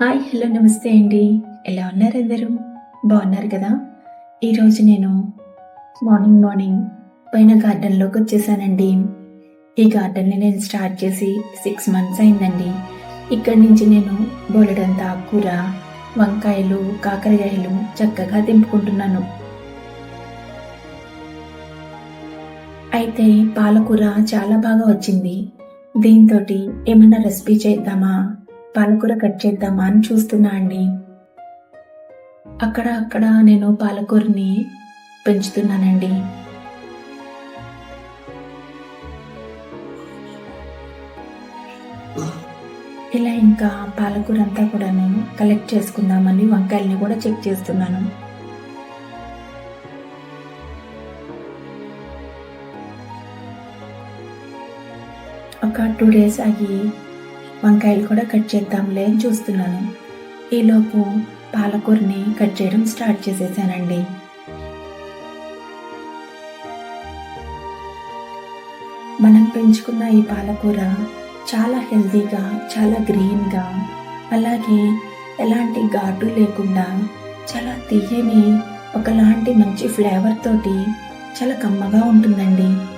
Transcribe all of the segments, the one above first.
Hi hello నమస్తే అండి. ఎలా ఉన్నారు అందరూ? బాగున్నారు కదా? ఈరోజు నేను మార్నింగ్ మార్నింగ్ పైన గార్డెన్లోకి వచ్చేసానండి. ఈ గార్డెన్ని నేను స్టార్ట్ చేసి సిక్స్ మంత్స్ అయిందండి. ఇక్కడి నుంచి నేను బోలెడంత కూర వంకాయలు కాకరకాయలు చక్కగా తెంపుకుంటున్నాను అయితే పాలకూర చాలా బాగా వచ్చింది. దీంతో ఏమైనా రెసిపీ చేద్దామా? పాలకూర కట్ చేద్దామా అని చూస్తున్నా అండి. అక్కడ అక్కడ నేను పాలకూరని పెంచుతున్నానండి. ఇలా ఇంకా పాలకూర అంతా కూడా నేను కలెక్ట్ చేసుకుందామని వంకాయల్ని కూడా చెక్ చేస్తున్నాను. ఒక టూ డేస్ ఆగి వంకాయలు కూడా కట్ చేద్దాంలే అని చూస్తున్నాను. ఈలోపు పాలకూరని కట్ చేయడం స్టార్ట్ చేసేసానండి. మనం పెంచుకున్న ఈ పాలకూర చాలా హెల్తీగా చాలా గ్రీన్గా అలాగే ఎలాంటి ఘాటు లేకుండా చాలా తీయని ఒకలాంటి మంచి ఫ్లేవర్ తోటి చాలా కమ్మగా ఉంటుందండి.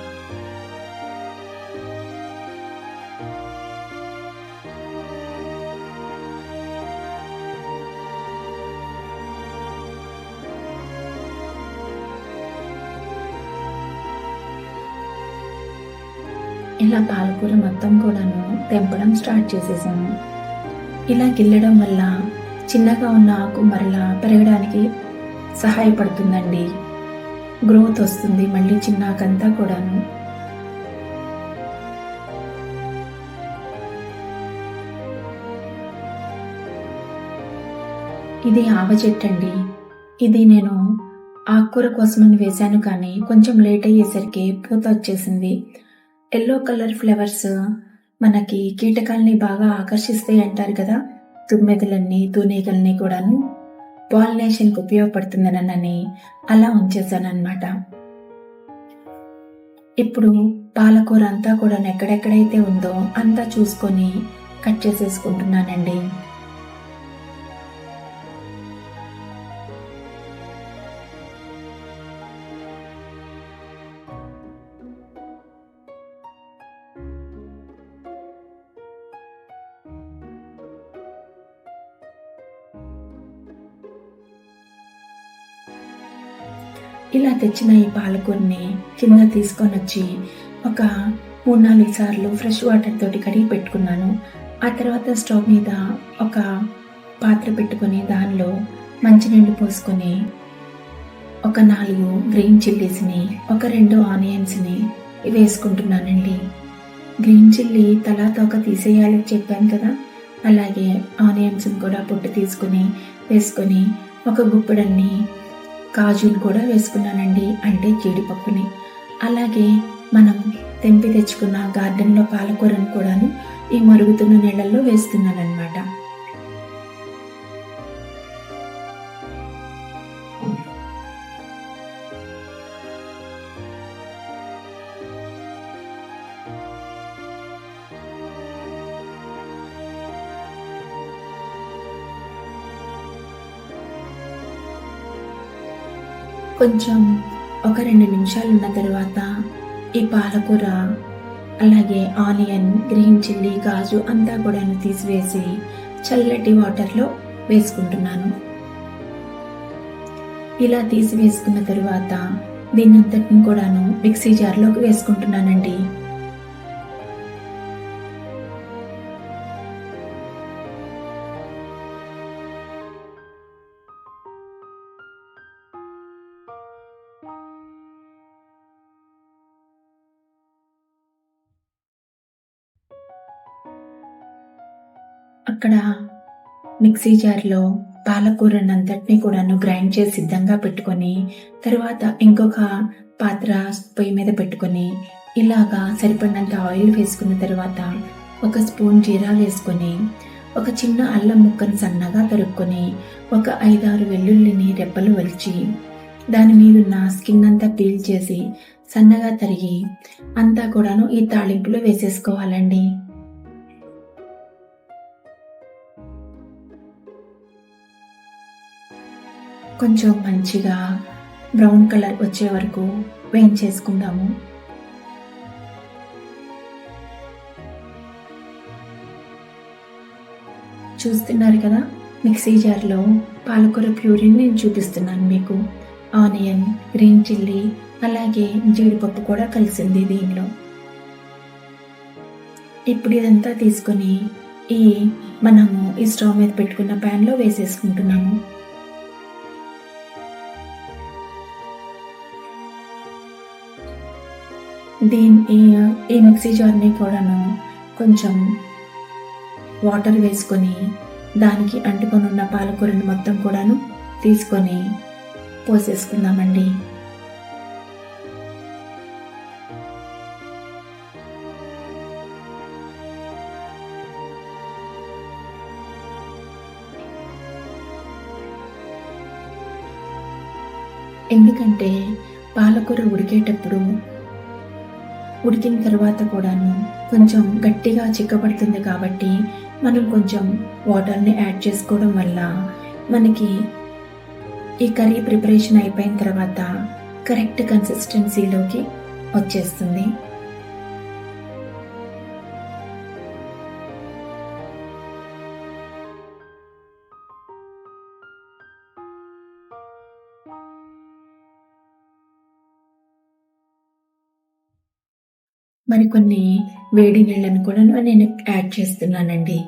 ఇలా పాలకూర మొత్తం కూడాను తెంపడం స్టార్ట్ చేసేసాను ఇలా గిల్లడం వల్ల చిన్నగా ఉన్న ఆకు మరలా పెరగడానికి సహాయపడుతుందండి. గ్రోత్ వస్తుంది మళ్ళీ చిన్నాకంతా కూడాను. ఇది ఆవ చెట్టు అండి ఇది నేను ఆకుకూర కోసమని వేశాను కానీ కొంచెం లేట్ అయ్యేసరికి పూత వచ్చేసింది. ఎల్లో కలర్ ఫ్లవర్స్ మనకి కీటకాలని బాగా ఆకర్షిస్తాయి అంటారు కదా. తుమ్మెదలన్నీ తూనీగల్ని కూడాను పాలినేషన్కి ఉపయోగపడుతుందనని అలా ఉంచేసాను అనమాట ఇప్పుడు పాలకూర అంతా కూడా ఎక్కడెక్కడైతే ఉందో అంతా చూసుకొని కట్ చేసేసుకుంటున్నానండి. ఇలా తెచ్చిన ఈ పాలకూరని కింద తీసుకొని వచ్చి ఒక మూడు నాలుగు సార్లు ఫ్రెష్ వాటర్ తోటి కడిగి పెట్టుకున్నాను. ఆ తర్వాత స్టవ్ మీద ఒక పాత్ర పెట్టుకొని దానిలో మంచినీళ్ళు పోసుకొని ఒక నాలుగు గ్రీన్ చిల్లీస్ని ఒక రెండు ఆనియన్స్ని వేసుకుంటున్నానండి. గ్రీన్ చిల్లీ తలా తోక తీసేయాలని చెప్పాను కదా అలాగే ఆనియన్స్ని కూడా పొట్టు తీసుకుని వేసుకొని ఒక గుప్పెడన్ని కాజులు కూడా వేసుకున్నానండి అంటే జీడిపప్పుని. అలాగే మనం తెంపి తెచ్చుకున్న గార్డెన్లో పాలకూరను కూడాను ఈ మరుగుతున్న నీళ్ళల్లో వేస్తున్నానమాట కొంచెం ఒక రెండు నిమిషాలు ఉన్న తర్వాత ఈ పాలకూర అలాగే ఆనియన్ గ్రీన్ చిల్లీ గాజు అంతా కూడా తీసివేసి చల్లటి వాటర్లో వేసుకుంటున్నాను. ఇలా తీసి వేసుకున్న తరువాత దీన్నంతటిని కూడాను మిక్సీ జార్లోకి వేసుకుంటున్నానండి. అక్కడ మిక్సీ జార్లో పాలకూరనంతటినీ కూడాను గ్రైండ్ చేసి సిద్ధంగా పెట్టుకొని తర్వాత ఇంకొక పాత్ర పొయ్యి మీద పెట్టుకొని ఇలాగా సరిపడినంత ఆయిల్ వేసుకున్న తర్వాత ఒక స్పూన్ జీరా వేసుకొని ఒక చిన్న అల్లం ముక్కను సన్నగా తరుక్కొని ఒక ఐదారు వెల్లుల్లిని రెప్పలు వలిచి దాని మీద ఉన్న స్కిన్ అంతా పీల్ చేసి సన్నగా తరిగి అంతా కూడాను ఈ తాళింపులో వేసేసుకోవాలండి. కొంచెం మంచిగా బ్రౌన్ కలర్ వచ్చే వరకు వేయించేసుకుందాము. చూస్తున్నారు కదా మిక్సీ జార్లో పాలకూర ప్యూరీని నేను చూపిస్తున్నాను మీకు. ఆనియన్ గ్రీన్ చిల్లీ అలాగే జీడిపప్పు కూడా కలిసింది దీనిలో. ఇప్పుడు ఇదంతా తీసుకొని ఈ మనము ఈ స్టవ్ మీద పెట్టుకున్న ప్యాన్లో వేసేసుకుంటున్నాము. దీని ఈ- ఈ మిక్సీ జార్ని కూడాను కొంచెం వాటర్ వేసుకొని దానికి అంటుకొని ఉన్న పాలకూరని మొత్తం కూడాను తీసుకొని పోసేసుకుందామండి. ఎందుకంటే పాలకూర ఉడికేటప్పుడు ఉడికిన తర్వాత కూడాను కొంచెం గట్టిగా చిక్కబడుతుంది కాబట్టి మనం కొంచెం వాటర్ని యాడ్ చేసుకోవడం వల్ల మనకి ఈ కర్రీ ప్రిపరేషన్ అయిపోయిన తర్వాత కరెక్ట్ కన్సిస్టెన్సీలోకి వచ్చేస్తుంది. మరికొన్ని వేడి నీళ్ళను కూడా నేను యాడ్ చేస్తున్నానండి.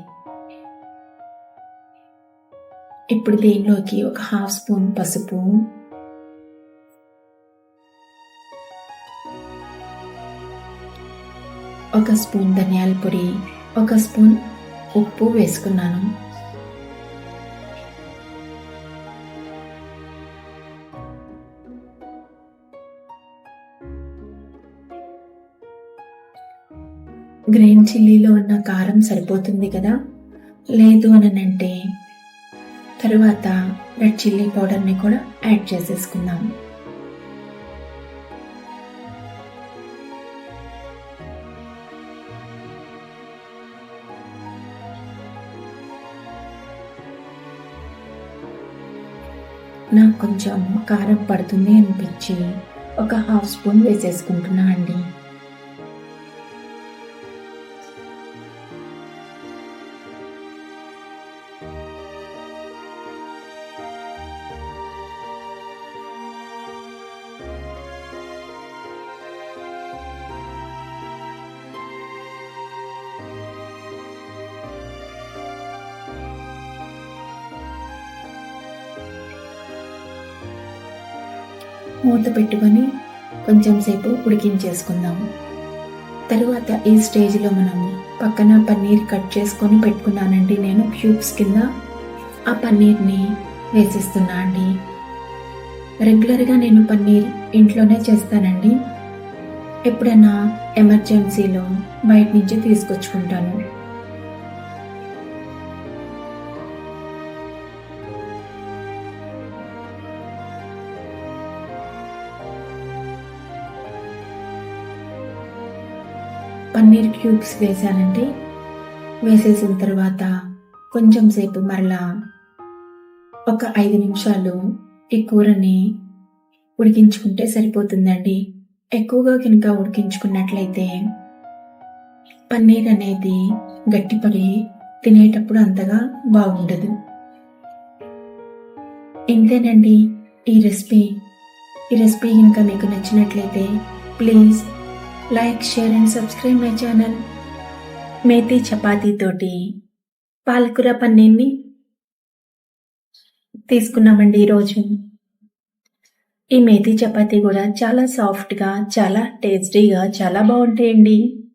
ఇప్పుడు దీనిలోకి ఒక హాఫ్ స్పూన్ పసుపు. ఒక స్పూన్ ధనియాల పొడి. ఒక స్పూన్ ఉప్పు వేసుకున్నాను. గ్రీన్ చిల్లీలో ఉన్న కారం సరిపోతుంది కదా? లేదు అని అంటే తరువాత రెడ్ చిల్లీ పౌడర్ని కూడా యాడ్ చేసేసుకుందాం. నాకు కొంచెం కారం పడుతుంది అనిపించి ఒక హాఫ్ స్పూన్ వేసేసుకుంటున్నా అండి. మూత పెట్టుకొని కొంచెం సేపు ఉడికించేసుకుందాం. తరువాత ఈ స్టేజ్లో మనం పక్కన పన్నీర్ కట్ చేసుకొని పెట్టుకున్నానండి నేను క్యూబ్స్ కింద. ఆ పన్నీర్ని వేసిస్తున్నా అండి. రెగ్యులర్గా నేను పన్నీర్ ఇంట్లోనే చేస్తానండి. ఎప్పుడైనా ఎమర్జెన్సీలో బయట నుంచి తీసుకొచ్చుకుంటాను. పన్నీర్ క్యూబ్స్ వేసానంటే వేసేసిన తర్వాత కొంచెం సేపు మరలా ఒక ఐదు నిమిషాలు ఈ కూరని ఉడికించుకుంటే సరిపోతుందండి. ఎక్కువగా కనుక ఉడికించుకున్నట్లయితే పన్నీర్ అనేది గట్టిపడి తినేటప్పుడు అంతగా బాగుండదు. ఇంతేనండి ఈ రెసిపీ. ఈ రెసిపీ కనుక మీకు నచ్చినట్లయితే please like share and subscribe my channel. Methi చపాతీతోటి పాలకూర పన్నీర్ని తీసుకున్నామండి ఈరోజు. ఈ మేతి చపాతీ కూడా చాలా సాఫ్ట్గా చాలా టేస్టీగా చాలా బాగుంటాయండి.